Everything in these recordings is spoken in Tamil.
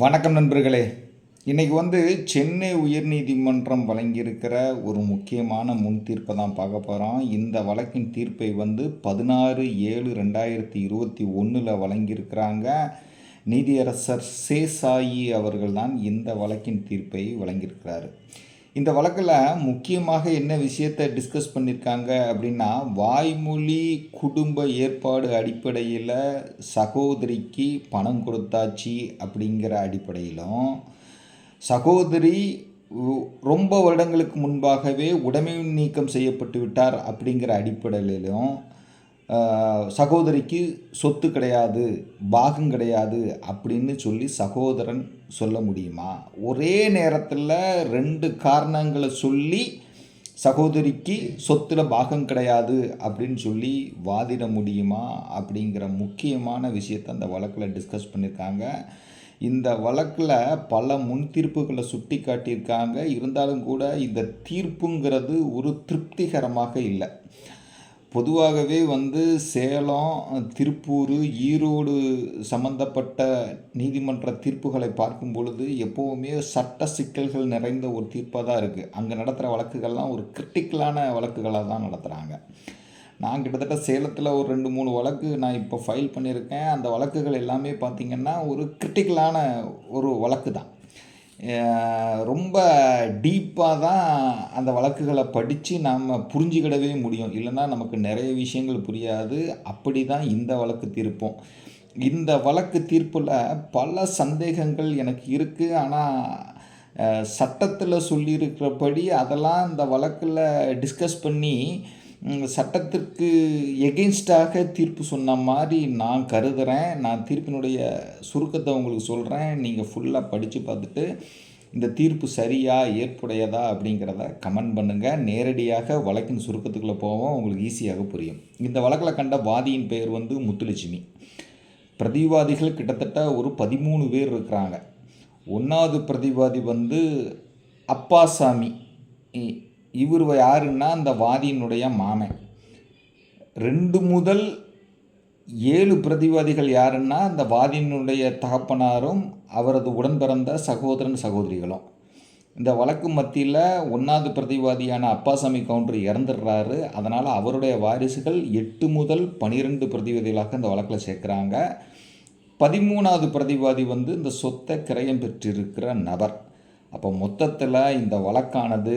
வணக்கம் நண்பர்களே. இன்றைக்கி வந்து சென்னை உயர்நீதிமன்றம் வழங்கியிருக்கிற ஒரு முக்கியமான முன் தீர்ப்பை தான் பார்க்க போகிறோம் இந்த வழக்கின் தீர்ப்பை வந்து பதினாறு ஏழு ரெண்டாயிரத்தி இருபத்தி ஒன்றில் வழங்கியிருக்கிறாங்க. நீதியரசர் சேசாயி அவர்கள் தான் இந்த வழக்கின் தீர்ப்பை வழங்கியிருக்கிறாரு. இந்த வழக்கில் முக்கியமாக என்ன விஷயத்தை டிஸ்கஸ் பண்ணியிருக்காங்க அப்படின்னா வாய்மொழி குடும்ப ஏற்பாடு அடிப்படையில் சகோதரிக்கு பணம் கொடுத்தாச்சு அப்படிங்கிற அடிப்படையிலும் சகோதரி ரொம்ப வருடங்களுக்கு முன்பாகவே உடைமை நீக்கம் செய்யப்பட்டு விட்டார் அப்படிங்கிற அடிப்படையிலும் சகோதரிக்கு சொத்து கிடையாது பாகம் கிடையாது அப்படின்னு சொல்லி சகோதரன் சொல்ல முடியுமா? ஒரே நேரத்தில் ரெண்டு காரணங்களை சொல்லி சகோதரிக்கு சொத்தில் பாகம் கிடையாது அப்படின்னு சொல்லி வாதிட முடியுமா? அப்படிங்கிற முக்கியமான விஷயத்தை அந்த வழக்கில் டிஸ்கஸ் பண்ணியிருக்காங்க இந்த வழக்கில் பல முன் தீர்ப்புகளை சுட்டி காட்டியிருக்காங்க இருந்தாலும் கூட இந்த தீர்ப்புங்கிறது ஒரு திருப்திகரமாக இல்லை. பொதுவாகவே வந்து சேலம் திருப்பூர் ஈரோடு சம்பந்தப்பட்ட நீதிமன்ற தீர்ப்புகளை பார்க்கும் பொழுது எப்போவுமே சட்ட சிக்கல்கள் நிறைந்த ஒரு தீர்ப்பாக தான் இருக்குது அங்கே நடத்துகிற வழக்குகள்லாம் ஒரு கிரிட்டிக்கலான வழக்குகளாக தான் நடத்துகிறாங்க நான் கிட்டத்தட்ட சேலத்தில் ஒரு ரெண்டு மூணு வழக்கு நான் இப்போ ஃபைல் பண்ணியிருக்கேன். அந்த வழக்குகள் எல்லாமே பார்த்திங்கன்னா ஒரு கிரிட்டிக்கலான ஒரு வழக்கு தான் ரொம்ப டீப்பாக தான் அந்த வழக்குகளை படித்து நாம் புரிஞ்சுக்கிடவே முடியும். இல்லைன்னா நமக்கு நிறைய விஷயங்கள் புரியாது. அப்படி தான் இந்த வழக்கு தீர்ப்போம். இந்த வழக்கு தீர்ப்பில் பல சந்தேகங்கள் எனக்கு இருக்குது ஆனால் சட்டத்தில் சொல்லியிருக்கிறபடி அதெல்லாம் இந்த வழக்கில் டிஸ்கஸ் பண்ணி சட்டத்திற்கு எகெயின்ஸ்டாக தீர்ப்பு சொன்ன மாதிரி நான் கருதுகிறேன் நான் தீர்ப்பினுடைய சுருக்கத்தை உங்களுக்கு சொல்கிறேன் நீங்கள் ஃபுல்லாக படித்து பார்த்துட்டு இந்த தீர்ப்பு சரியா ஏற்புடையதா அப்படிங்கிறத கமெண்ட் பண்ணுங்கள் நேரடியாக வழக்கின் சுருக்கத்துக்குள்ளே போவோம். உங்களுக்கு ஈஸியாக புரியும். இந்த வழக்கில் கண்ட வாதியின் பெயர் வந்து முத்துலட்சுமி. பிரதிவாதிகள் கிட்டத்தட்ட ஒரு பதிமூணு பேர் இருக்கிறாங்க. ஒன்றாவது பிரதிவாதி வந்து அப்பாசாமி. இவர் யாருன்னா அந்த வாதியினுடைய மாமன். ரெண்டு முதல் ஏழு பிரதிவாதிகள் யாருன்னா அந்த வாதியினுடைய தகப்பனாரும் அவரது உடன் பிறந்த சகோதரன் சகோதரிகளும். இந்த வழக்கு மத்தியில் ஒன்றாவது பிரதிவாதியான அப்பாசாமி கவுண்டர் இறந்துடுறாரு. அதனால் அவருடைய வாரிசுகள் எட்டு முதல் பனிரெண்டு பிரதிவாதிகளாக இந்த வழக்கில் சேர்க்குறாங்க. பதிமூணாவது பிரதிவாதி வந்து இந்த சொத்தை கிரயம் பெற்றிருக்கிற நபர். அப்போ மொத்தத்தில் இந்த வழக்கானது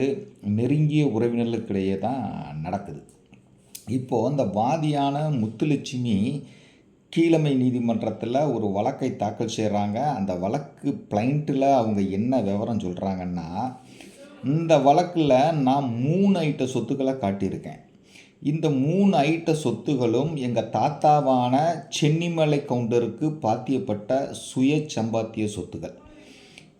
நெருங்கிய உறவினர்களுக்கிடையே தான் நடக்குது. இப்போது இந்த வாதியான முத்துலட்சுமி கீழமை நீதிமன்றத்தில் ஒரு வழக்கை தாக்கல் செய்கிறாங்க அந்த வழக்கு பிளைண்ட்டில் அவங்க என்ன விவரம் சொல்கிறாங்கன்னா இந்த வழக்கில் நான் மூணு ஐட்ட சொத்துக்களை காட்டியிருக்கேன். இந்த மூணு ஐட்ட சொத்துகளும் எங்கள் தாத்தாவான சென்னிமலை கவுண்டருக்கு பாத்தியப்பட்ட சுய சம்பாத்திய சொத்துகள்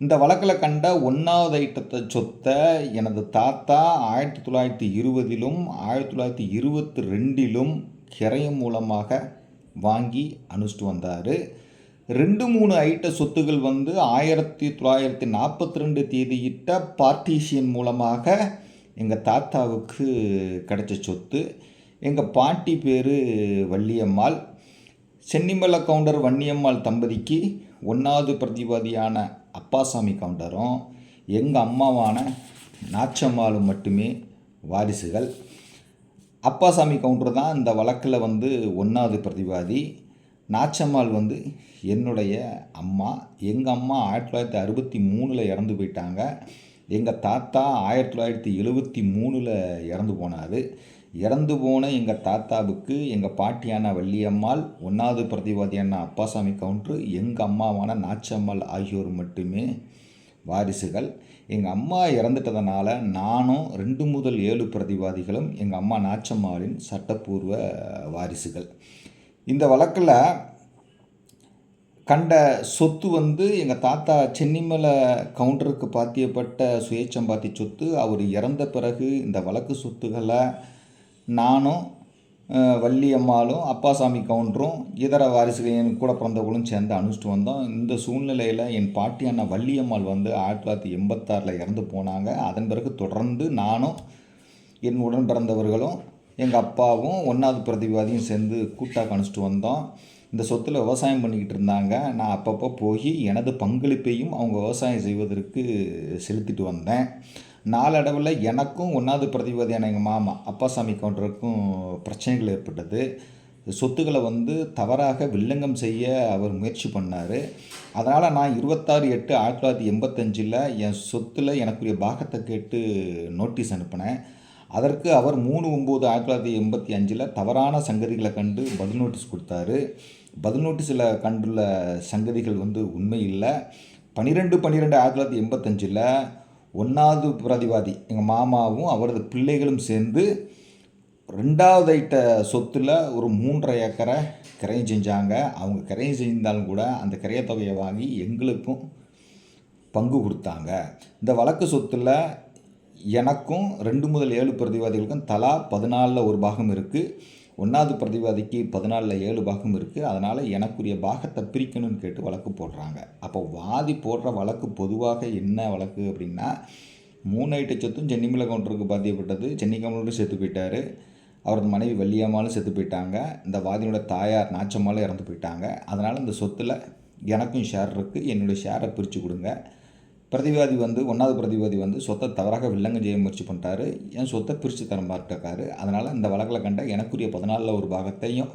இந்த வழக்கில் கண்ட ஒன்றாவது ஐட்டத்தை சொத்தை எனது தாத்தா ஆயிரத்தி தொள்ளாயிரத்தி இருபதிலும் ஆயிரத்தி தொள்ளாயிரத்தி இருபத்தி ரெண்டிலும் கிரயம் மூலமாக வாங்கி அனுஷ்டு வந்தார். ரெண்டு மூணு ஐட்ட சொத்துகள் வந்து ஆயிரத்தி தொள்ளாயிரத்தி நாற்பத்தி ரெண்டு தேதியிட்ட பார்ட்டிஷியன் மூலமாக எங்கள் தாத்தாவுக்கு கிடைச்ச சொத்து. எங்கள் பாட்டி பேர் வள்ளியம்மாள். சென்னிமலை கவுண்டர் வன்னியம்மாள் தம்பதிக்கு ஒன்றாவது பிரதிவாதியான அப்பாசாமி கவுண்டரும் எங்கள் அம்மாவான நாச்சம்மாளும் மட்டுமே வாரிசுகள். அப்பாசாமி கவுண்டர் தான் இந்த வழக்கில் வந்து ஒன்றாவது பிரதிவாதி. நாச்சம்மாள் வந்து என்னுடைய அம்மா. எங்கள் அம்மா ஆயிரத்தி தொள்ளாயிரத்தி அறுபத்தி மூணில் இறந்து போயிட்டாங்க. எங்கள் தாத்தா ஆயிரத்தி தொள்ளாயிரத்தி எழுபத்தி மூணில் இறந்து போனார். இறந்து போன எங்கள் தாத்தாவுக்கு எங்கள் பாட்டியான வள்ளியம்மாள் ஒன்றாவது பிரதிவாதியான அப்பாசாமி கவுண்டரு எங்கள் அம்மாவான நாச்சம்மாள் ஆகியோர் மட்டுமே வாரிசுகள். எங்கள் அம்மா இறந்துட்டதுனால நானும் ரெண்டு முதல் ஏழு பிரதிவாதிகளும் எங்கள் அம்மா நாச்சம்மாளின் சட்டப்பூர்வ வாரிசுகள். இந்த வழக்கில் கண்ட சொத்து வந்து எங்கள் தாத்தா சென்னிமலை கவுண்டருக்கு பாத்தியப்பட்ட சுயச்சம்பாத்தி சொத்து. அவர் இறந்த பிறகு இந்த வழக்கு சொத்துக்களை நானும் வள்ளியம்மாளும் அப்பாசாமி கவுண்டரும் இதர வாரிசுகள் என் கூட பிறந்தவங்களும் சேர்ந்து அனுஷ்டிட்டு வந்தோம். இந்த சூழ்நிலையில் என் பாட்டியான வள்ளியம்மாள் வந்து ஆயிரத்தி தொள்ளாயிரத்தி எண்பத்தாறில் இறந்து போனாங்க. அதன் பிறகு தொடர்ந்து நானும் என் உடன் பிறந்தவர்களும் எங்கள் அப்பாவும் ஒன்றாவது பிரதிவாதியும் சேர்ந்து கூட்டாக அனுஷ்டிட்டு வந்தோம். இந்த சொத்தில் விவசாயம் பண்ணிக்கிட்டு இருந்தாங்க. நான் அப்பப்போ போய் எனது பங்களிப்பையும் அவங்க விவசாயம் செய்வதற்கு செலுத்திட்டு வந்தேன். நாளடைவில் எனக்கும் ஒன்றாவது பிரதிபதியான எங்கள் மாமா அப்பாசாமி கவுண்டருக்கும் பிரச்சனைகள் ஏற்பட்டது. சொத்துக்களை வந்து தவறாக வில்லங்கம் செய்ய அவர் முயற்சி பண்ணார். அதனால் நான் இருபத்தாறு எட்டு ஆயிரத்தி தொள்ளாயிரத்தி எண்பத்தஞ்சில் என் சொத்தில் எனக்குரிய பாகத்தை கேட்டு நோட்டீஸ் அனுப்பினேன். அதற்கு அவர் மூணு ஒம்பது ஆயிரத்தி தொள்ளாயிரத்தி எண்பத்தி அஞ்சில் தவறான சங்கதிகளை கண்டு பதில் நோட்டீஸ் கொடுத்தாரு. பதில் நோட்டீஸில் கண்டுள்ள சங்கதிகள் வந்து உண்மை இல்லை. பன்னிரெண்டு பன்னிரெண்டு ஆயிரத்தி தொள்ளாயிரத்தி எண்பத்தஞ்சில் ஒன்றாவது பிரதிவாதி. எங்கள் மாமாவும் அவரது பிள்ளைகளும் சேர்ந்து ரெண்டாவது ஐட்ட சொத்தில் ஒரு மூன்றரை ஏக்கரை கிரையம் செஞ்சாங்க. அவங்க கிரையம் செஞ்சாலும் கூட அந்த கிரைய வாங்கி எங்களுக்கும் பங்கு கொடுத்தாங்க. இந்த வழக்கு சொத்தில் எனக்கும் ரெண்டு முதல் ஏழு பிரதிவாதிகளுக்கும் தலா பதினாலில் ஒரு பாகம் இருக்குது ஒன்றாவது பிரதிவாதிக்கு பதினாலில் ஏழு பாகம் இருக்குது அதனால் எனக்குரிய பாகத்தை பிரிக்கணும்னு கேட்டு வழக்கு போடுறாங்க. அப்போ வாதி போடுற வழக்கு பொதுவாக என்ன வழக்கு அப்படின்னா மூணு ஐட்ட சொத்தும் சென்னிமலை கவுண்டருக்கு பாத்தியப்பட்டது. சென்னை கவுண்டரும் செத்து போயிட்டார். அவரது மனைவி வள்ளியம்மாலும் செத்து போயிட்டாங்க. இந்த வாதியோட தாயார் நாச்சம்மாலும் இறந்து போயிட்டாங்க. அதனால் இந்த சொத்தில் எனக்கும் ஷேர் இருக்குது என்னுடைய ஷேரை பிரித்து கொடுங்க. பிரதிவாதி வந்து ஒன்றாவது பிரதிவாதி வந்து சொத்தை தவறாக வில்லங்கம் செய்ய முயற்சி பண்ணிட்டாரு. என் சொத்தை பிரித்து தர மாட்டிருக்காரு அதனால் இந்த வழக்கில் கண்ட எனக்குரிய பதினாலில் ஒரு பாகத்தையும்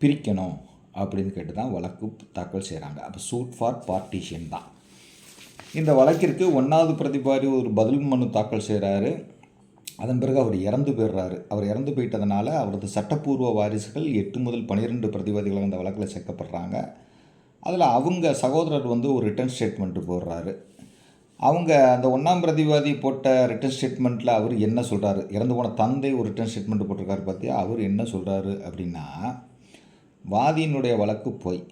பிரிக்கணும் அப்படின்னு கேட்டு தான் வழக்கு தாக்கல் செய்கிறாங்க அப்போ சூட் ஃபார் பார்ட்டிஷன் தான். இந்த வழக்கிற்கு ஒன்றாவது பிரதிவாதி ஒரு பதில் மனு தாக்கல் செய்கிறாரு அதன் பிறகு அவர் இறந்து போயிடுறாரு. அவர் இறந்து போயிட்டதுனால அவரது சட்டப்பூர்வ வாரிசுகள் எட்டு முதல் பன்னிரெண்டு பிரதிவாதிகள் அந்த வழக்கில் சேர்க்கப்படுறாங்க. அதில் அவங்க சகோதரர் வந்து ஒரு ரிட்டர்ன் ஸ்டேட்மெண்ட்டு போடுறாரு. அவங்க அந்த ஒன்றாம் பிரதிவாதி போட்ட ரிட்டர்ன் ஸ்டேட்மெண்ட்டில் அவர் என்ன சொல்கிறாரு இறந்து போன தந்தை ஒரு ரிட்டர்ன் ஸ்டேட்மெண்ட் போட்டிருக்காரு பார்த்தியா அவர் என்ன சொல்கிறாரு அப்படின்னா வாதியினுடைய வழக்கு பொய்.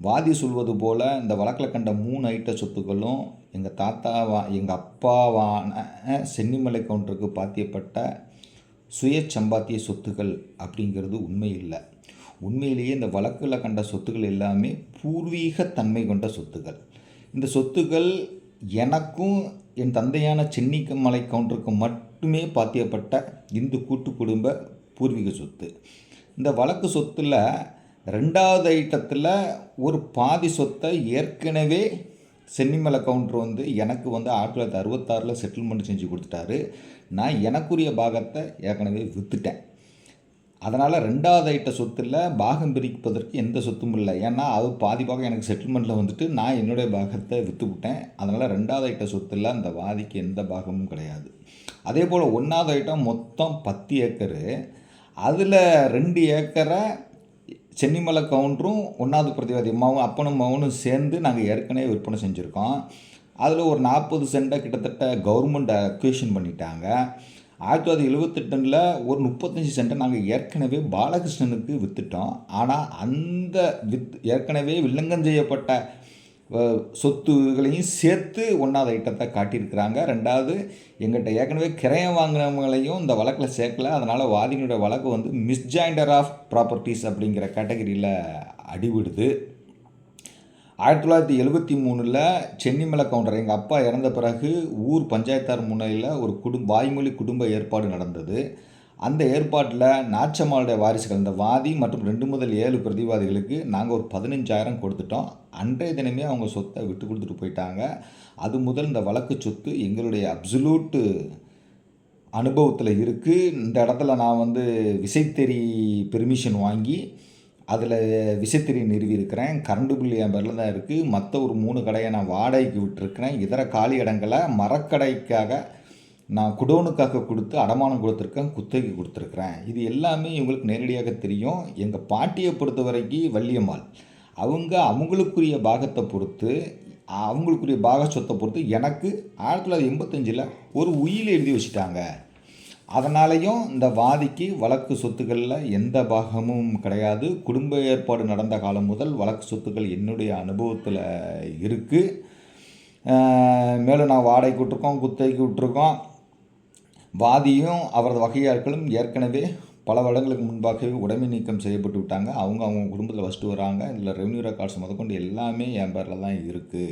வாதி சொல்வது போல் இந்த வழக்கில் கண்ட மூணு ஐட்ட சொத்துக்களும் எங்கள் தாத்தாவா எங்கள் அப்பாவான சென்னிமலை கவுண்டருக்கு பாத்தியப்பட்ட சுய சம்பாத்திய சொத்துக்கள் அப்படிங்கிறது உண்மை இல்லை. உண்மையிலேயே இந்த வழக்கில் கண்ட சொத்துக்கள் எல்லாமே பூர்வீக தன்மை கொண்ட சொத்துக்கள். இந்த சொத்துக்கள் எனக்கும் என் தந்தையான சென்னிமலை கவுண்டருக்கு மட்டுமே பாத்தியப்பட்ட இந்து கூட்டு குடும்ப பூர்வீக சொத்து. இந்த வழக்கு சொத்தில் ரெண்டாவது ஐட்டத்தில் ஒரு பாதி சொத்தை ஏற்கனவே சென்னிமலை கவுண்டர் வந்து எனக்கு வந்து ஆயிரத்தி தொள்ளாயிரத்தி அறுபத்தாறில் செட்டில்மெண்ட் செஞ்சு கொடுத்துட்டாரு. நான் எனக்குரிய பாகத்தை ஏற்கனவே விற்றுட்டேன் அதனால் ரெண்டாவது ஐட்ட சொத்தில் பாகம் பிரிப்பதற்கு எந்த சொத்தும் இல்லை. ஏன்னா அது பாதி பாகம் எனக்கு செட்டில்மெண்ட்டில் வந்துட்டு நான் என்னுடைய பாகத்தை விற்று விட்டேன் அதனால் ரெண்டாவது ஐட்ட சொத்தில் அந்த வாதிக்கு எந்த பாகமும் கிடையாது. அதே போல் ஒன்றாவது ஐட்டம் மொத்தம் பத்து ஏக்கரு. அதில் ரெண்டு ஏக்கரை சென்னிமலை கவுண்டரும் ஒன்றாவது பிரதிவாதி அம்மாவும் அப்பனும் மகனும் சேர்ந்து நாங்கள் ஏற்கனவே விற்பனை செஞ்சுருக்கோம். அதில் ஒரு நாற்பது சென்ட்டை கிட்டத்தட்ட கவர்மெண்ட் அக்வேஷன் பண்ணிட்டாங்க. ஆயிரத்தி தொள்ளாயிரத்தி எழுபத்தெட்டில் ஒரு முப்பத்தஞ்சு சென்ட்டை நாங்கள் ஏற்கனவே பாலகிருஷ்ணனுக்கு விற்றுட்டோம் ஆனால் அந்த வித் ஏற்கனவே வில்லங்கம் செய்யப்பட்ட சொத்துகளையும் சேர்த்து ஒன்றாவது ஐட்டத்தை காட்டியிருக்கிறாங்க. ரெண்டாவது எங்கிட்ட ஏற்கனவே கிரயம் வாங்கினவங்களையும் இந்த வழக்கில் சேர்க்கல. அதனால் வாதிகளுடைய வழக்கு வந்து மிஸ்ஜாயிண்டர் ஆஃப் ப்ராப்பர்ட்டிஸ் அப்படிங்கிற கேட்டகரியில் அடிவிடுது ஆயிரத்தி தொள்ளாயிரத்தி எழுபத்தி மூணில் சென்னிமலை கவுண்டர் எங்கள் அப்பா இறந்த பிறகு ஊர் பஞ்சாயத்தார் முன்னையில் ஒரு குடும் வாய்மொழி குடும்ப ஏற்பாடு நடந்தது. அந்த ஏற்பாட்டில் நாச்சம்மாளுடைய வாரிசுகள் இந்த வாதி மற்றும் ரெண்டு முதல் ஏழு பிரதிவாதிகளுக்கு நாங்கள் ஒரு பதினஞ்சாயிரம் கொடுத்துட்டோம். அன்றைய தினமே அவங்க சொத்தை விட்டு கொடுத்துட்டு போயிட்டாங்க. அது முதல் இந்த வழக்கு சொத்து எங்களுடைய அப்சலூட்டு அனுபவத்தில் இருக்குது இந்த இடத்துல நான் வந்து விசைத்தறி பெர்மிஷன் வாங்கி அதில் விசைத்திரி நிறுவியிருக்கிறேன் கரண்டு பில் என் பேரில் தான் இருக்குது மற்ற ஒரு மூணு கடையை நான் வாடகைக்கு விட்டுருக்கிறேன். இதர காலி இடங்களை மரக்கடைக்காக நான் குடோனுக்காக கொடுத்து அடமானம் கொடுத்துருக்கேன் குத்தகை கொடுத்துருக்குறேன். இது எல்லாமே இவங்களுக்கு நேரடியாக தெரியும். எங்கள் பாட்டியை பொறுத்த வரைக்கும் வள்ளியம்மாள். அவங்க அவங்களுக்குரிய பாகத்தை பொறுத்து அவங்களுக்குரிய பாக சொத்தை பொறுத்து எனக்கு ஆயிரத்தி தொள்ளாயிரத்தி எண்பத்தஞ்சில் ஒரு உயில் எழுதி வச்சுட்டாங்க. அதனாலேயும் இந்த வாதிக்கு வழக்கு சொத்துக்களில் எந்த பாகமும் கிடையாது. குடும்ப ஏற்பாடு நடந்த காலம் முதல் வழக்கு சொத்துக்கள் என்னுடைய அனுபவத்தில் இருக்குது மேலும் நான் வாடகைக்கு விட்ருக்கோம் குத்தகைக்கு விட்ருக்கோம் வாதியும் அவரது வகையாட்களும் ஏற்கனவே பல வருடங்களுக்கு முன்பாகவே உடைமை நீக்கம் செய்யப்பட்டு விட்டாங்க. அவங்க அவங்க குடும்பத்தில் வச்சுட்டு வராங்க. இதில் ரெவன்யூ ரெக்கார்ட்ஸ் முதற்கொண்டு எல்லாமே என் பேரில் தான் இருக்குது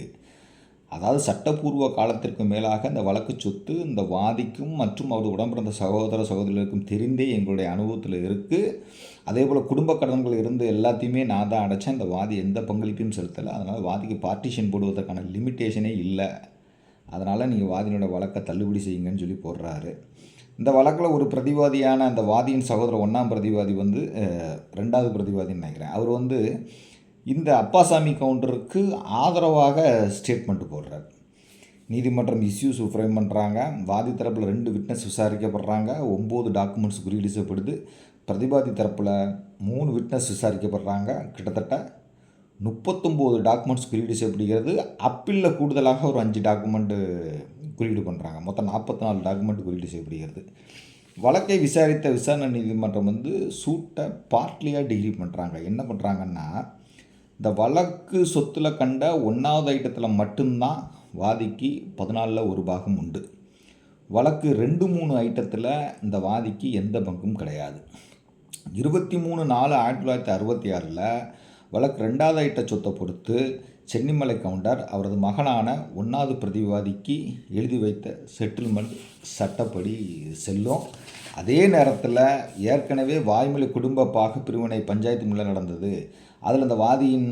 அதாவது சட்டப்பூர்வ காலத்திற்கு மேலாக இந்த வழக்கு சொத்து இந்த வாதிக்கும் மற்றும் அவர் உடம்பிறந்த சகோதர சகோதரர்களுக்கும் தெரிந்தே எங்களுடைய அனுபவத்தில் இருக்குது அதே போல் குடும்ப கடன்கள் இருந்து எல்லாத்தையுமே நான் தான் அடைச்சேன். இந்த வாதி எந்த பங்களிப்பையும் செலுத்தலை. அதனால் வாதிக்கு பார்ட்டிஷன் போடுவதற்கான லிமிட்டேஷனே இல்லை. அதனால் நீங்கள் வாதியினோட வழக்கை தள்ளுபடி செய்யுங்கன்னு சொல்லி போடுறாரு. இந்த வழக்கில் ஒரு பிரதிவாதியான அந்த வாதியின் சகோதரர் ஒன்றாம் பிரதிவாதி வந்து ரெண்டாவது பிரதிவாதின்னு நினைக்கிறேன். அவர் வந்து இந்த அப்பாசாமி கவுண்டருக்கு ஆதரவாக ஸ்டேட்மெண்ட் போடுறார். நீதிமன்றம் இஷ்யூஸ் ஃப்ரேம் பண்ணுறாங்க வாதி தரப்பில் ரெண்டு விட்னஸ் விசாரிக்கப்படுறாங்க. ஒம்பது டாக்குமெண்ட்ஸ் குறியீடு செய்யப்படுது பிரதிவாதி தரப்பில் மூணு விட்னஸ் விசாரிக்கப்படுறாங்க. கிட்டத்தட்ட முப்பத்தொம்போது டாக்குமெண்ட்ஸ் குறியீடு செய்யப்படுகிறது அப்பீலில் கூடுதலாக ஒரு அஞ்சு டாக்குமெண்ட்டு குறியீடு பண்ணுறாங்க மொத்தம் நாற்பத்தி நாலு டாக்குமெண்ட் குறியீடு செய்யப்படுகிறது வழக்கை விசாரித்த விசாரணை நீதிமன்றம் வந்து சூட்டை பார்ட்லியாக டிகிரி பண்ணுறாங்க என்ன பண்ணுறாங்கன்னா இந்த வழக்கு சொத்தில் கண்ட ஒன்றாவது ஐட்டத்தில் மட்டும்தான் வாதிக்கு பதினாலில் ஒரு பாகம் உண்டு. வழக்கு ரெண்டு மூணு ஐட்டத்தில் இந்த வாதிக்கு எந்த பங்கும் கிடையாது. இருபத்தி மூணு நாலு ஆயிரத்தி தொள்ளாயிரத்தி அறுபத்தி ஆறில் வழக்கு ரெண்டாவது ஐட்ட சொத்தை பொறுத்து சென்னிமலை கவுண்டர் அவரது மகனான ஒன்றாவது பிரதிவாதிக்கு எழுதி வைத்த செட்டில்மெண்ட் சட்டப்படி செல்லும். அதே நேரத்தில் ஏற்கனவே வாய்மொழி குடும்ப பாக பிரிவினை பஞ்சாயத்து மூலம் நடந்தது. அதில் இந்த வாதியின்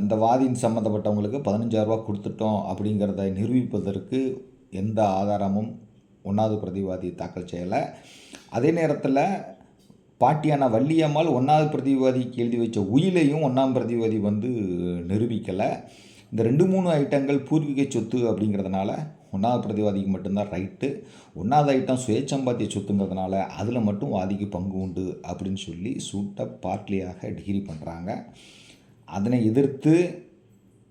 அந்த வாதியின் சம்மந்தப்பட்டவங்களுக்கு பதினஞ்சாயிரரூபா கொடுத்துட்டோம் அப்படிங்கிறத நிரூபிப்பதற்கு எந்த ஆதாரமும் ஒன்றாவது பிரதிவாதி தாக்கல் செய்யலை. அதே நேரத்தில் பாட்டியான வள்ளியம்மாள் ஒன்றாவது பிரதிவாதிக்கு எழுதி வச்ச உயிலையும் ஒன்றாம் பிரதிவாதி வந்து நிரூபிக்கலை. இந்த ரெண்டு மூணு ஐட்டங்கள் பூர்வீக சொத்து அப்படிங்கிறதுனால ஒன்றாவது பிரதிவாதிக்கு மட்டும்தான் ரைட்டு ஒன்றாவது ஐட்டம் சுயச்சம்பாத்திய சொத்துங்கிறதுனால அதில் மட்டும் வாதிக்கு பங்கு உண்டு அப்படின்னு சொல்லி சூட்டை பார்ட்லியாக டிகிரி பண்ணுறாங்க அதனை எதிர்த்து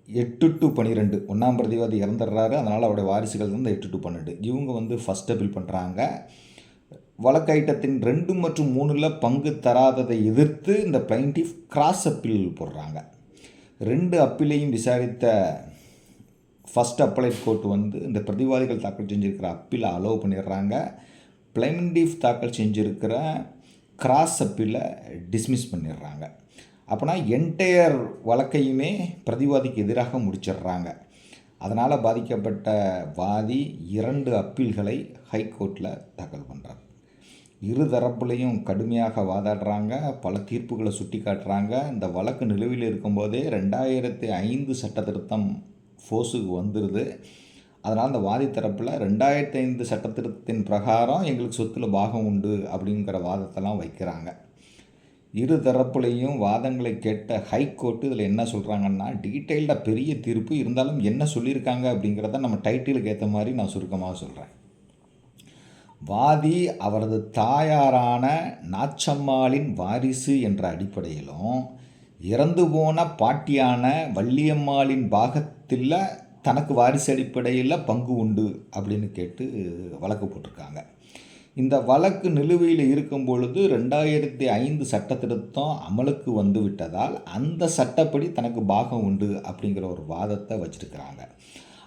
எட்டு டு பன்னிரெண்டு ஒன்றாம் பிரதிவாதி இறந்துடுறாரு. அதனால் அவருடைய வாரிசுகள் வந்து எட்டு டு பன்னெண்டு. இவங்க வந்து ஃபஸ்ட் அப்பீல் பண்ணுறாங்க வழக்கு ஐட்டத்தின் ரெண்டு மற்றும் மூணில் பங்கு தராததை எதிர்த்து இந்த பிளைண்டிஃப் கிராஸ் அப்பீல் போடுறாங்க. ரெண்டு அப்பீலையும் விசாரித்த ஃபஸ்ட் அப்பலைட் கோர்ட் வந்து இந்த பிரதிவாதிகள் தாக்கல் செஞ்சுருக்கிற அப்பீலை அலோவ் பண்ணிடுறாங்க. பிளைண்டிஃப் தாக்கல் செஞ்சுருக்கிற கிராஸ் அப்பீலை டிஸ்மிஸ் பண்ணிடுறாங்க. அப்போனா என்டையர் வழக்கையுமே பிரதிவாதிக்கு எதிராக முடிச்சிடுறாங்க. அதனால் பாதிக்கப்பட்ட வாதி இரண்டு அப்பீல்களை ஹைகோர்ட்டில் தாக்கல் பண்ணுறார் இரு தரப்புலையும் கடுமையாக வாதாடுறாங்க பல தீர்ப்புகளை சுட்டி காட்டுறாங்க இந்த வழக்கு நிலுவையில் இருக்கும்போதே ரெண்டாயிரத்தி ஐந்து சட்ட திருத்தம் ஃபோர்ஸுக்கு வந்துடுது அதனால் அந்த வாதி தரப்பில் ரெண்டாயிரத்தி ஐந்து சட்ட பிரகாரம் எங்களுக்கு சொத்தில் பாகம் உண்டு அப்படிங்கிற வாதத்தெல்லாம் வைக்கிறாங்க. இரு தரப்புலையும் வாதங்களை கேட்ட ஹைகோர்ட்டு இதில் என்ன சொல்கிறாங்கன்னா டீட்டெயில்டாக பெரிய தீர்ப்பு இருந்தாலும் என்ன சொல்லியிருக்காங்க? அப்படிங்கிறத நம்ம டைட்டிலுக்கு ஏற்ற மாதிரி நான் சுருக்கமாக சொல்கிறேன் வாதி அவரது தாயாரான நாச்சம்மாளின் வாரிசு என்ற அடிப்படையிலும் இறந்து போன பாட்டியான வள்ளியம்மாளின் பாகத் பாகத்தில் தனக்கு வாரிசு அடிப்படையில் பங்கு உண்டு அப்படின்னு கேட்டு வழக்கு போட்டிருக்காங்க. இந்த வழக்கு நிலுவையில் இருக்கும் பொழுது ரெண்டாயிரத்தி ஐந்து சட்ட திருத்தம் அமலுக்கு வந்து விட்டதால் அந்த சட்டப்படி தனக்கு பாகம் உண்டு அப்படிங்கிற ஒரு வாதத்தை வச்சிருக்கிறாங்க.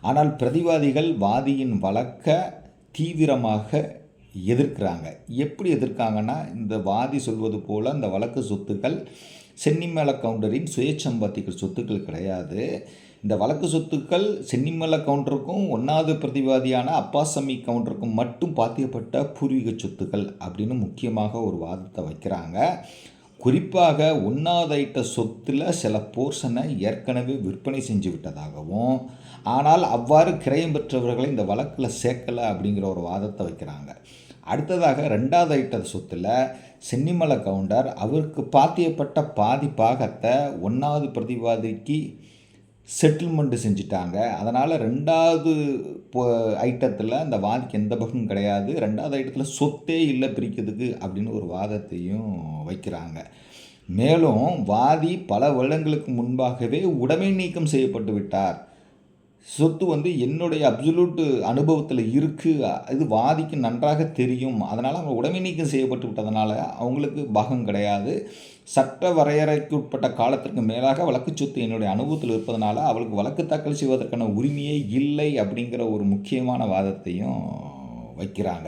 ஆனால் பிரதிவாதிகள் வாதியின் வழக்கை தீவிரமாக எதிர்க்கிறாங்க. எப்படி எதிர்க்காங்கன்னா இந்த வாதி சொல்வது போல் அந்த வழக்கு சொத்துக்கள் சென்னிமேள கவுண்டரின் சுயச்சம்பாத்திகள் சொத்துக்கள் கிடையாது. இந்த வழக்கு சொத்துக்கள் சென்னிமலை கவுண்டருக்கும் ஒன்றாவது பிரதிவாதியான அப்பாசமி கவுண்டருக்கும் மட்டும் பாத்தியப்பட்ட பூர்வீக சொத்துக்கள் அப்படின்னு முக்கியமாக ஒரு வாதத்தை வைக்கிறாங்க. குறிப்பாக ஒன்றாவது சொத்தில் சில போர்ஷனை ஏற்கனவே விற்பனை செஞ்சு விட்டதாகவும் ஆனால் அவ்வாறு கிரயம் பெற்றவர்களை இந்த வழக்கில் சேர்க்கலை அப்படிங்கிற ஒரு வாதத்தை வைக்கிறாங்க. அடுத்ததாக ரெண்டாவது ஐட்ட சொத்தில் சென்னிமலை கவுண்டர் அவருக்கு பாத்தியப்பட்ட பாதி பாகத்தை ஒன்றாவது பிரதிவாதிக்கு செட்டில்மெண்ட்டு செஞ்சுட்டாங்க. அதனால் ரெண்டாவது ஐட்டத்தில் அந்த வாதிக்கு எந்த பக்கமும் கிடையாது. ரெண்டாவது ஐட்டத்தில் சொத்தே இல்லை பிரிக்கிறதுக்கு அப்படின்னு ஒரு வாதத்தையும் வைக்கிறாங்க. மேலும் வாதி பல வருடங்களுக்கு முன்பாகவே உடைமை நீக்கம் செய்யப்பட்டு விட்டார். சொத்து வந்து என்னுடைய அப்சல்யூட் அனுபவத்தில் இருக்குது இது வாதிக்கு நன்றாக தெரியும். அதனால் அவங்க உடைமை நீக்கம் செய்யப்பட்டு விட்டதுனால அவங்களுக்கு பாகம் கிடையாது. சட்ட வரையறைக்கு உட்பட்ட காலத்திற்கு மேலாக வழக்கு சொத்து என்னுடைய அனுபவத்தில் இருப்பதனால அவளுக்கு வழக்கு தாக்கல் செய்வதற்கான உரிமையே இல்லை அப்படிங்கிற ஒரு முக்கியமான வாதத்தையும் வைக்கிறாங்க.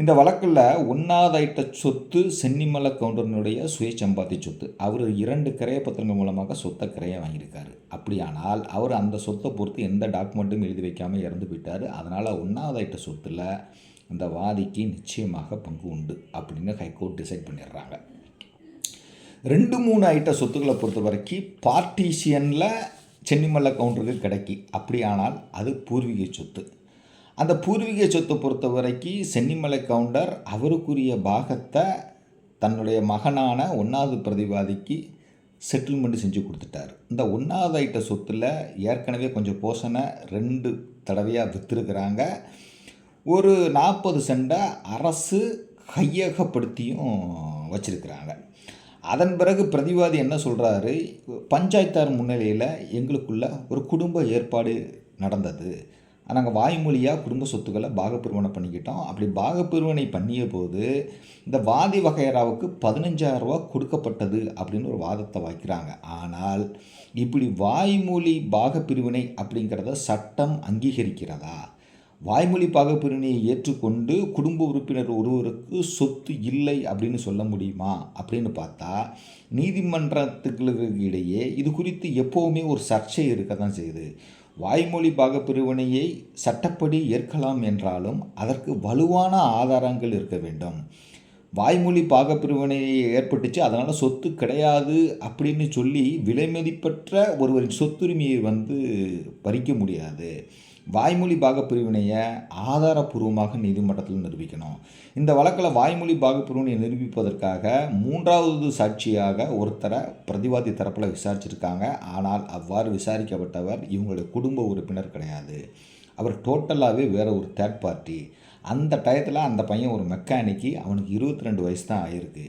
இந்த வழக்கில் ஒன்றாவது சொத்து சென்னிமலை கவுண்டரனுடைய சுய சம்பாத்தி சொத்து. அவர் இரண்டு கிரைய பத்திரங்கள் மூலமாக சொத்தை கிரைய வாங்கியிருக்காரு. அப்படியானால் அவர் அந்த சொத்தை பொறுத்து எந்த டாக்குமெண்ட்டும் எழுதி வைக்காமல் இறந்து போயிட்டார். அதனால் ஒன்றாவது ஐட்ட சொத்தில் இந்த வாதிக்கு நிச்சயமாக பங்கு உண்டு அப்படின்னு ஹைகோர்ட் டிசைட் பண்ணிடுறாங்க. ரெண்டு மூணு ஐட்ட சொத்துக்களை பொறுத்த வரைக்கும் பார்ட்டிஷியனில் சென்னிமல்ல கவுண்டருக்கு கிடைக்கி. அப்படியானால் அது பூர்வீக சொத்து. அந்த பூர்வீக சொத்தை பொறுத்த வரைக்கும் சென்னிமலை கவுண்டர் அவருக்குரிய பாகத்தை தன்னுடைய மகனான ஒன்றாவது பிரதிவாதிக்கு செட்டில்மெண்ட் செஞ்சு கொடுத்துட்டார். இந்த ஒன்றாவது ஐட்ட சொத்தில் ஏற்கனவே கொஞ்சம் போஷனை ரெண்டு தடவையாக விற்றுருக்குறாங்க ஒரு நாற்பது சென்டை அரசு கையகப்படுத்தியும் வச்சுருக்கிறாங்க. அதன் பிறகு பிரதிவாதி என்ன சொல்கிறாரு பஞ்சாயத்தார் முன்னிலையில் எங்களுக்குள்ள ஒரு குடும்ப ஏற்பாடு நடந்தது. நாங்கள் வாய்மொழியாக குடும்ப சொத்துக்களை பாகப்பிரிவனை பண்ணிக்கிட்டோம். அப்படி பாகப்பிரிவினை பண்ணிய போது இந்த வாதி வகையராவுக்கு பதினஞ்சாயிரம் ரூபா கொடுக்கப்பட்டது அப்படின்னு ஒரு வாதத்தை வைக்கிறாங்க. ஆனால் இப்படி வாய்மொழி பாகப்பிரிவினை அப்படிங்கிறத சட்டம் அங்கீகரிக்கிறதா? வாய்மொழி பாகப்பிரிவினையை ஏற்றுக்கொண்டு குடும்ப உறுப்பினர் ஒருவருக்கு சொத்து இல்லை அப்படின்னு சொல்ல முடியுமா? அப்படின்னு பார்த்தா நீதிமன்றத்துகளுக்கு இடையே இது குறித்து எப்போவுமே ஒரு சர்ச்சை இருக்க தான் செய்யுது. வாய்மொழி பாகப்பிரிவினையை சட்டப்படி ஏற்கலாம் என்றாலும் அதற்கு வலுவான ஆதாரங்கள் இருக்க வேண்டும். வாய்மொழி பாகப்பிரிவினை ஏற்பட்டுச்சு அதனால் சொத்து கிடையாது அப்படின்னு சொல்லி விலைமதிப்பற்ற ஒருவரின் சொத்துரிமையை வந்து பறிக்க முடியாது. வாய்மொழி பாகப்பிரிவினையை ஆதாரப்பூர்வமாக நீதிமன்றத்தில் நிரூபிக்கணும். இந்த வழக்கில் வாய்மொழி பாகப்பிரிவினையை நிரூபிப்பதற்காக மூன்றாவது சாட்சியாக ஒருத்தரை பிரதிவாதி தரப்பில் விசாரிச்சிருக்காங்க. ஆனால் அவ்வாறு விசாரிக்கப்பட்டவர் இவங்களுடைய குடும்ப உறுப்பினர் கிடையாது. அவர் டோட்டலாகவே வேறு ஒரு தேர்ட் பார்ட்டி அந்த டயத்தில் அந்த பையன் ஒரு மெக்கானிக்கு அவனுக்கு இருபத்தி ரெண்டு வயசு தான் ஆயிருக்கு.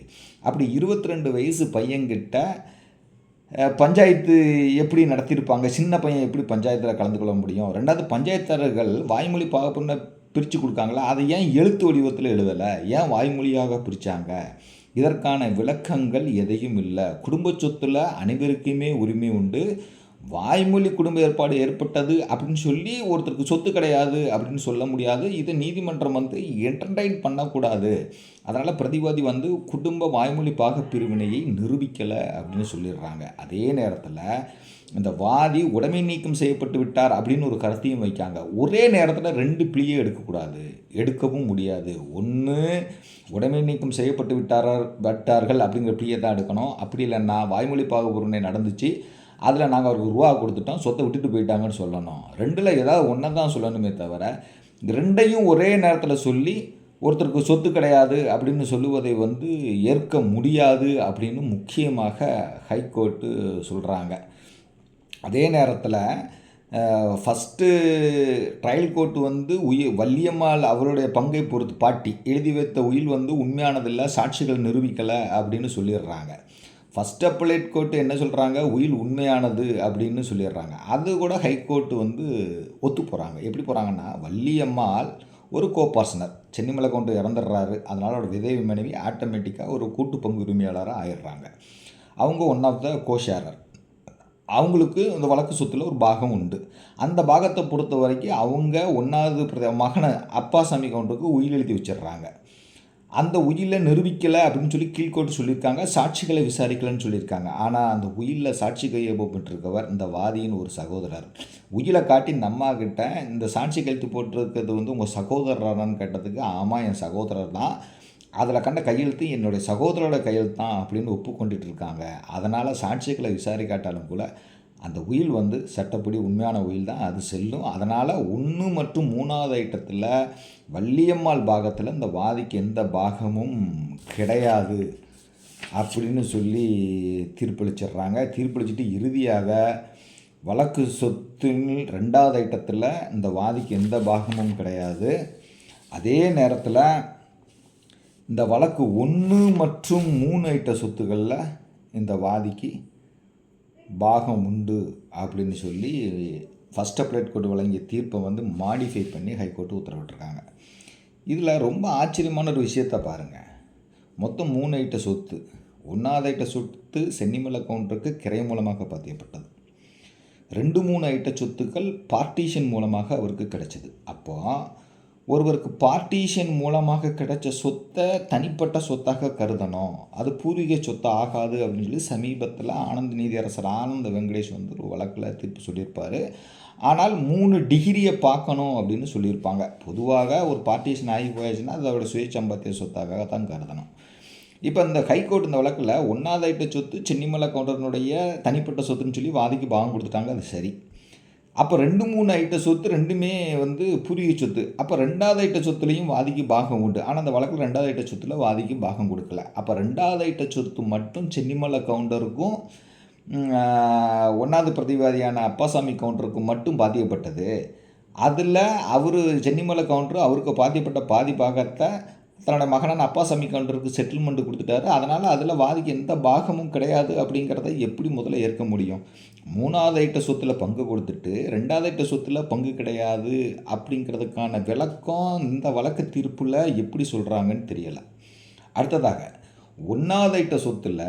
அப்படி இருபத்தி ரெண்டு வயசு பையன்கிட்ட பஞ்சாயத்து எப்படி நடத்தியிருப்பாங்க? சின்ன பையன் எப்படி பஞ்சாயத்தில் கலந்து கொள்ள முடியும்? ரெண்டாவது பஞ்சாயத்தாளர்கள் வாய்மொழி பாகப்பிரிவினை பிரித்து கொடுக்காங்களா? அதை ஏன் எழுத்து வடிவத்தில் எழுதலை? ஏன் வாய்மொழியாக பிரித்தாங்க இதற்கான விளக்கங்கள் எதையும் இல்லை. குடும்ப சொத்தில் அனைவருக்குமே உரிமை உண்டு. வாய்மொழி குடும்ப ஏற்பாடு ஏற்பட்டது அப்படின்னு சொல்லி ஒருத்தருக்கு சொத்து கிடையாது அப்படின்னு சொல்ல முடியாது. இதை நீதிமன்றம் வந்து என்டர்டைன் பண்ணக்கூடாது. அதனால் பிரதிவாதி வந்து குடும்ப வாய்மொழி பாக பிரிவினையை நிரூபிக்கலை அப்படின்னு சொல்லிடுறாங்க. அதே நேரத்தில் இந்த வாதி உடைமை நீக்கம் செய்யப்பட்டு விட்டார் அப்படின்னு ஒரு கருத்தையும் வைக்காங்க. ஒரே நேரத்தில் ரெண்டு பிளியே எடுக்கக்கூடாது. எடுக்கவும் முடியாது. ஒன்று உடைமை நீக்கம் செய்யப்பட்டு விட்டார் விட்டார்கள் அப்படிங்கிற பிளியை தான் எடுக்கணும். அப்படி இல்லைன்னா வாய்மொழி பாக பிரிவினை நடந்துச்சு. அதில் நாங்கள் அவருக்கு ரூபா கொடுத்துட்டோம் சொத்தை விட்டுட்டு போயிட்டாங்கன்னு சொல்லணும். ரெண்டில் ஏதாவது ஒன்றை தான் சொல்லணுமே தவிர ரெண்டையும் ஒரே நேரத்தில் சொல்லி ஒருத்தருக்கு சொத்து கிடையாது அப்படின்னு சொல்லுவதை வந்து ஏற்க முடியாது அப்படின்னு முக்கியமாக ஹைகோர்ட்டு சொல்கிறாங்க அதே நேரத்தில் ஃபஸ்ட்டு ட்ரையல் கோர்ட் வந்து உயிர் வள்ளியம்மாள் அவருடைய பங்கை பொறுத்து பாட்டி எழுதி வைத்த உயில் வந்து உண்மையானதில்லை சாட்சிகள் நிரூபிக்கலை அப்படின்னு சொல்லிடுறாங்க. ஃபஸ்ட் அப்பலேட் கோர்ட்டு என்ன சொல்கிறாங்க உயில் உண்மையானது அப்படின்னு சொல்லிடுறாங்க. அது கூட ஹைகோர்ட்டு வந்து ஒத்து போகிறாங்க எப்படி போகிறாங்கன்னா வள்ளியம்மாள் ஒரு கோபார்சனர் சென்னிமலை கொண்டு இறந்துடுறாரு. அதனால் அவரோட விதவி மனைவி ஆட்டோமேட்டிக்காக ஒரு கூட்டு பங்கு உரிமையாளராக ஆயிடுறாங்க. அவங்க ஒன் ஆஃப் த கோஷேரர் அவங்களுக்கு இந்த வழக்கு சொத்தில் ஒரு பாகம் உண்டு. அந்த பாகத்தை பொறுத்த வரைக்கும் அவங்க ஒன்றாவது பிரத மகனை அப்பாசாமி கவுண்டருக்கு உயிர் எழுதி வச்சிடுறாங்க. அந்த உயிலை நிரூபிக்கலை அப்படின்னு சொல்லி கீழ்கோட்டு சொல்லியிருக்காங்க சாட்சிகளை விசாரிக்கலைன்னு சொல்லியிருக்காங்க. ஆனால் அந்த உயிலில் சாட்சி கையொப்பப்பட்டிருக்கவர் இந்த வாதியின் ஒரு சகோதரர். உயிலை காட்டி இந்த அம்மா கிட்ட இந்த சாட்சி கையெழுத்து போட்டிருக்கிறது வந்து உங்கள் சகோதரரான்னு கேட்டதுக்கு ஆமாம் என் சகோதரர் தான். அதில் கண்ட கையெழுத்து என்னுடைய சகோதரோட கையெழுத்து தான் அப்படின்னு ஒப்புக்கொண்டுட்டு இருக்காங்க. அதனால் சாட்சிகளை விசாரிக்காட்டாலும் கூட அந்த உயில் வந்து சட்டப்படி உண்மையான உயில் தான் அது செல்லும். அதனால் ஒன்று மற்றும் மூணாவது ஐட்டத்தில் வள்ளியம்மாள் பாகத்தில் இந்த வாதிக்கு எந்த பாகமும் கிடையாது அப்படின்னு சொல்லி தீர்ப்பளிச்சிடுறாங்க. தீர்ப்பளிச்சிட்டு இறுதியாக வழக்கு சொத்தின் ரெண்டாவது ஐட்டத்தில் இந்த வாதிக்கு எந்த பாகமும் கிடையாது. அதே நேரத்தில் இந்த வழக்கு ஒன்று மற்றும் மூணு ஐட்ட சொத்துக்களில் இந்த வாதிக்கு பாகம் உண்டு அப்படின்னு சொல்லி ஃபஸ்ட் அப்ளேட் கோர்ட் வழங்கிய தீர்ப்பை வந்து மாடிஃபை பண்ணி ஹைகோர்ட்டு உத்தரவிட்டிருக்காங்க. இதில் ரொம்ப ஆச்சரியமான ஒரு விஷயத்த பாருங்கள் மொத்தம் மூணு ஐட்ட சொத்து ஒன்றாவது ஐட்ட சொத்து சென்னிமலை கவுண்டருக்கு கிரை மூலமாக பதியப்பட்டது. ரெண்டு மூணு ஐட்ட சொத்துக்கள் பார்ட்டிஷன் மூலமாக அவருக்கு கிடைச்சது. அப்போது ஒருவருக்கு பார்ட்டிஷன் மூலமாக கிடைச்ச சொத்தை தனிப்பட்ட சொத்தாக கருதணும். அது பூர்வீக சொத்து ஆகாது அப்படின்னு சொல்லி சமீபத்தில் ஆனந்த நீதியரசர் ஆனந்த வெங்கடேஷ் வந்து ஒரு வழக்கில் தீர்ப்பு சொல்லியிருப்பார். ஆனால் மூணு டிகிரியை பார்க்கணும் அப்படின்னு சொல்லியிருப்பாங்க. பொதுவாக ஒரு பார்ட்டிஷன் ஆகி போயாச்சுன்னா அதோட சுயச்சம்பத்திய சொத்தாக தான் கருதணும். இப்போ இந்த ஹைகோர்ட் இந்த வழக்கில் ஒன்றாவது ஐட்ட சொத்து சென்னிமலை கவுண்டரனுடைய தனிப்பட்ட சொத்துன்னு சொல்லி வாதிக்கு பாகம் கொடுத்துட்டாங்க. அது சரி. அப்போ ரெண்டு மூணு ஐட்ட சொத்து ரெண்டுமே வந்து புரிய சொத்து. அப்போ ரெண்டாவது ஐட்ட சொத்துலேயும் வாதிக்கு பாகம் உண்டு. ஆனால் அந்த வழக்கில் ரெண்டாவது ஐட்ட சொத்தில் வாதிக்கு பாகம் கொடுக்கல. அப்போ ரெண்டாவது ஐட்ட சொத்து மட்டும் சென்னிமலை கவுண்டருக்கும் ஒன்றாவது பிரதிவாதியான அப்பாசாமி கவுண்டருக்கும் மட்டும் பாதிக்கப்பட்டது அதில் அவர் சென்னிமலை கவுண்டர் அவருக்கு பாதிக்கப்பட்ட பாதி பாகத்தை தன்னோட மகனான அப்பாசாமி கவுண்டருக்கு செட்டில்மெண்ட் கொடுத்துட்டாரு. அதனால் அதில் வாதிக்கு எந்த பாகமும் கிடையாது அப்படிங்கிறத எப்படி முதல்ல ஏற்க முடியும்? மூணாவது ஐட்ட சொத்தில் பங்கு கொடுத்துட்டு ரெண்டாவது ஐட்ட சொத்தில் பங்கு கிடையாது அப்படிங்கிறதுக்கான விளக்கம் இந்த வழக்கு தீர்ப்பில் எப்படி சொல்கிறாங்கன்னு தெரியலை. அடுத்ததாக ஒன்றாவது ஐட்ட சொத்தில்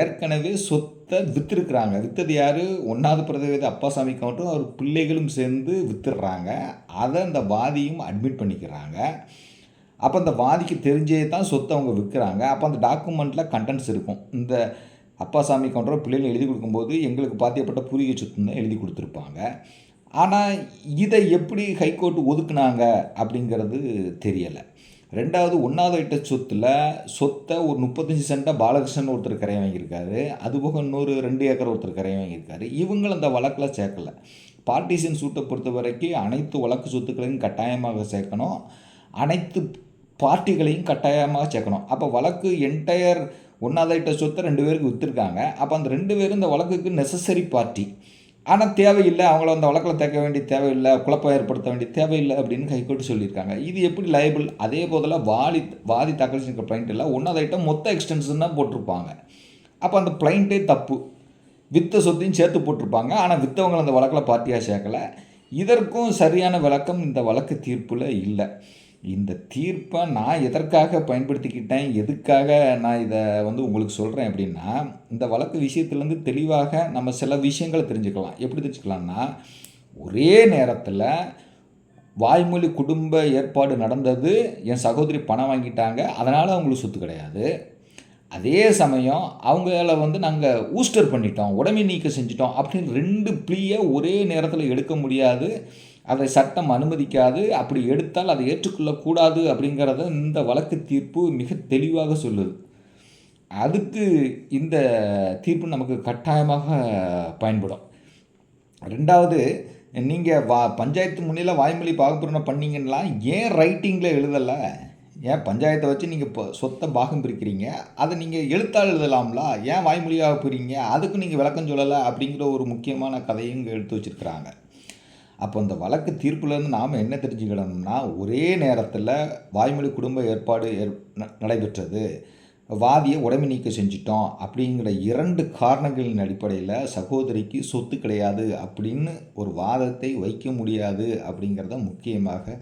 ஏற்கனவே சொத்தை விற்றுருக்குறாங்க விற்றது யார்? ஒன்றாவது பிரதேச அப்பாசாமி கவுண்டரும் அவர் பிள்ளைகளும் சேர்ந்து விற்றுடுறாங்க அதை அந்த வாதியும் அட்மிட் பண்ணிக்கிறாங்க. அப்போ அந்த வாதிக்கு தெரிஞ்சே தான் சொத்தை அவங்க விற்கிறாங்க அப்போ அந்த டாக்குமெண்ட்டில் கண்டென்ட்ஸ் இருக்கும். இந்த அப்பாசாமி கவுண்டர் பிள்ளைகள் எழுதி கொடுக்கும்போது எங்களுக்கு பாத்தியப்பட்ட பூர்வீக சொத்துன்னு தான் எழுதி கொடுத்துருப்பாங்க. ஆனால் இதை எப்படி ஹைகோர்ட் ஒதுக்குனாங்க அப்படிங்கிறது தெரியலை. ரெண்டாவது ஒன்றாவது ஐட்ட சொத்தில் சொத்தை ஒரு முப்பத்தஞ்சு சென்ட்டாக பாலகிருஷ்ணன் ஒருத்தர் கரையை வாங்கியிருக்காரு. அதுபோக இன்னொரு ரெண்டு ஏக்கர் ஒருத்தர் கரையை வாங்கியிருக்காரு. இவங்களும் அந்த வழக்கில் சேர்க்கலை. பார்ட்டிஷன் சூட்டை பொறுத்த வரைக்கும் அனைத்து வழக்கு சொத்துக்களையும் கட்டாயமாக சேர்க்கணும். அனைத்து பார்ட்டிகளையும் கட்டாயமாக சேர்க்கணும். அப்போ வழக்கு என்டையர் ஒன்றாவது சொத்தை ரெண்டு பேருக்கு விற்றுருக்காங்க அப்போ அந்த ரெண்டு பேரும் இந்த வழக்குக்கு நெசசரி பார்ட்டி ஆனால் தேவையில்லை. அவங்கள அந்த வழக்கில் தேக்க வேண்டிய தேவையில்லை. குழப்பம் ஏற்படுத்த வேண்டிய தேவையில்லை அப்படின்னு கைகோட்டு சொல்லியிருக்காங்க. இது எப்படி லைபிள் அதே போதில் வாதி வாதி தாக்கல் செஞ்ச இல்லை. ஒன்றாவது ஐட்டம் மொத்த எக்ஸ்டென்ஷன் தான் போட்டிருப்பாங்க. அப்போ அந்த பிளைண்ட்டே தப்பு. வித்த சொத்தையும் சேர்த்து போட்டிருப்பாங்க. ஆனால் வித்தவங்களை அந்த வழக்கில் பார்ட்டியாக சேர்க்கலை. இதற்கும் சரியான விளக்கம் இந்த வழக்கு தீர்ப்பில் இல்லை. இந்த தீர்ப்பை நான் எதற்காக பயன்படுத்திக்கிட்டேன் எதுக்காக நான் இதை வந்து உங்களுக்கு சொல்கிறேன் அப்படின்னா இந்த வழக்கு விஷயத்துலேருந்து தெளிவாக நம்ம சில விஷயங்களை தெரிஞ்சுக்கலாம். எப்படி தெரிஞ்சுக்கலாம்னா ஒரே நேரத்தில் வாய்மொழி குடும்ப ஏற்பாடு நடந்தது என் சகோதரி பணம் வாங்கிட்டாங்க அதனால் அவங்களுக்கு சொத்து கிடையாது. அதே சமயம் அவங்கள வந்து நாங்கள் ஊஸ்டர் பண்ணிட்டோம் உடமை நீக்கம் செஞ்சிட்டோம் அப்படின்னு ரெண்டு ப்ளீயை ஒரே நேரத்தில் எடுக்க முடியாது. அதை சட்டம் அனுமதிக்காது அப்படி எடுத்தால் அதை ஏற்றுக்கொள்ளக்கூடாது அப்படிங்கிறத இந்த வழக்கு தீர்ப்பு மிக தெளிவாக சொல்லுது. அதுக்கு இந்த தீர்ப்பு நமக்கு கட்டாயமாக பயன்படும். ரெண்டாவது நீங்கள் வா பஞ்சாயத்து முன்னில் வாய்மொழி பாகப்பிரணம் பண்ணீங்கன்னா ஏன் ரைட்டிங்கில் எழுதலை? ஏன் பஞ்சாயத்தை வச்சு நீங்கள் இப்போ சொத்தை பாகம் பிரிக்கிறீங்க? அதை நீங்கள் எழுத்தால் எழுதலாம்ல? ஏன் வாய்மொழியாக போகிறீங்க அதுக்கும் நீங்கள் விளக்கம் சொல்லலை? அப்படிங்கிற ஒரு முக்கியமான கதையும் இங்கே எடுத்து வச்சுருக்கிறாங்க. அப்போ இந்த வழக்கு தீர்ப்புலேருந்து நாம் என்ன தெரிஞ்சுக்கணும்னா ஒரே நேரத்தில் வாய்மொழி குடும்ப ஏற்பாடு ஏற் நடைபெற்றது. வாதியை உடமை நீக்கம் செஞ்சிட்டோம் அப்படிங்கிற இரண்டு காரணங்களின் அடிப்படையில் சகோதரிக்கு சொத்து கிடையாது அப்படின்னு ஒரு வாதத்தை வைக்க முடியாது அப்படிங்கிறத முக்கியமாக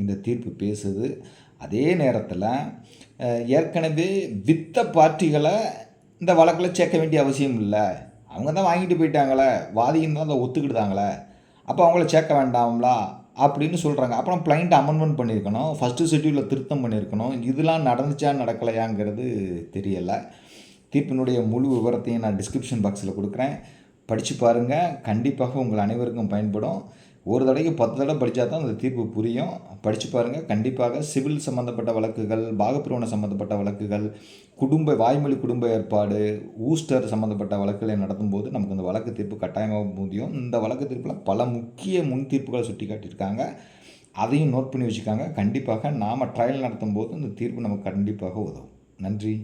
இந்த தீர்ப்பு பேசுது. அதே நேரத்தில் ஏற்கனவே வித்த பார்ட்டிகளை இந்த வழக்கில் சேர்க்க வேண்டிய அவசியம் இல்லை. அவங்க தான் வாங்கிட்டு போயிட்டாங்களே வாதியின் தான் அதை ஒத்துக்கிட்டாங்களே. அப்போ அவங்கள சேர்க்க வேண்டாம்லா? அப்படின்னு சொல்கிறாங்க அப்புறம் பிளைண்ட் அமெண்ட்மெண்ட் பண்ணியிருக்கணும் ஃபஸ்ட்டு ஷெட்யூலில் திருத்தம் பண்ணியிருக்கணும் இதெல்லாம் நடந்துச்சா நடக்கலையாங்கிறது தெரியலை. தீர்ப்பினுடைய முழு விவரத்தையும் நான் டிஸ்கிரிப்ஷன் பாக்ஸில் கொடுக்குறேன். படித்து பாருங்கள் கண்டிப்பாக உங்கள் அனைவருக்கும் பயன்படும். ஒரு தடவைக்கு பத்து தடவை படித்தா தான் அந்த தீர்ப்பு புரியும். படித்து பாருங்கள் கண்டிப்பாக சிவில் சம்மந்தப்பட்ட வழக்குகள் பாகப்பிரிவினை சம்மந்தப்பட்ட வழக்குகள் குடும்ப வாய்மொழி குடும்ப ஏற்பாடு ஊஸ்டர் சம்மந்தப்பட்ட வழக்குகளை நடத்தும் போது நமக்கு இந்த வழக்கு தீர்ப்பு கட்டாயமாக முடியும் இந்த வழக்கு தீர்ப்பில் பல முக்கிய முன் தீர்ப்புகளை சுட்டி காட்டியிருக்காங்க அதையும் நோட் பண்ணி வச்சுக்காங்க. கண்டிப்பாக நாம் ட்ரையல் நடத்தும் போது இந்த தீர்ப்பு நமக்கு கண்டிப்பாக உதவும். நன்றி.